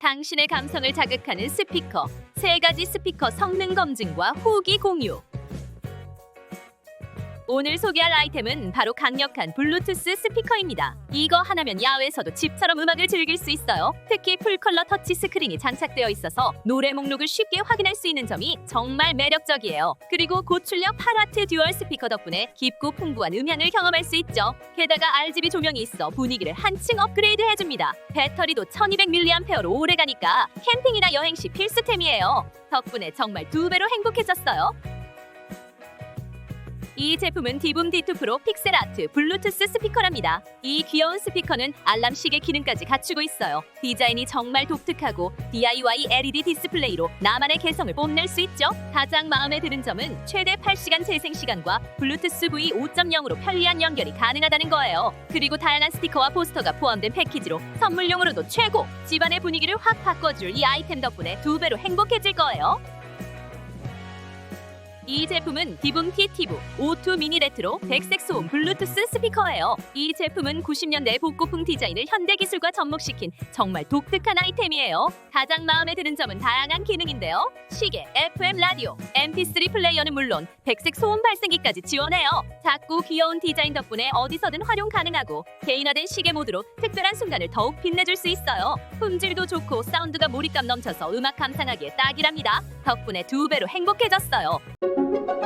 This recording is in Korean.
당신의 감성을 자극하는 스피커. 세 가지 스피커 성능 검증과 후기 공유. 오늘 소개할 아이템은 바로 강력한 블루투스 스피커입니다. 이거 하나면 야외에서도 집처럼 음악을 즐길 수 있어요. 특히 풀컬러 터치 스크린이 장착되어 있어서 노래 목록을 쉽게 확인할 수 있는 점이 정말 매력적이에요. 그리고 고출력 8와트 듀얼 스피커 덕분에 깊고 풍부한 음향을 경험할 수 있죠. 게다가 RGB 조명이 있어 분위기를 한층 업그레이드 해줍니다. 배터리도 1200mAh로 오래 가니까 캠핑이나 여행 시 필수템이에요. 덕분에 정말 두 배로 행복해졌어요. 이 제품은 디붐 D2 프로 픽셀 아트 블루투스 스피커랍니다. 이 귀여운 스피커는 알람 시계 기능까지 갖추고 있어요. 디자인이 정말 독특하고 DIY LED 디스플레이로 나만의 개성을 뽐낼 수 있죠. 가장 마음에 드는 점은 최대 8시간 재생 시간과 블루투스 V 5.0으로 편리한 연결이 가능하다는 거예요. 그리고 다양한 스티커와 포스터가 포함된 패키지로 선물용으로도 최고! 집안의 분위기를 확 바꿔줄 이 아이템 덕분에 두 배로 행복해질 거예요. 이 제품은 디붐 티티브 O2 미니 레트로 백색 소음 블루투스 스피커예요. 이 제품은 90년대 복고풍 디자인을 현대 기술과 접목시킨 정말 독특한 아이템이에요. 가장 마음에 드는 점은 다양한 기능인데요. 시계, FM 라디오, MP3 플레이어는 물론 백색 소음 발생기까지 지원해요. 작고 귀여운 디자인 덕분에 어디서든 활용 가능하고 개인화된 시계 모드로 특별한 순간을 더욱 빛내줄 수 있어요. 품질도 좋고 사운드가 몰입감 넘쳐서 음악 감상하기에 딱이랍니다. 덕분에 두 배로 행복해졌어요. Thank you.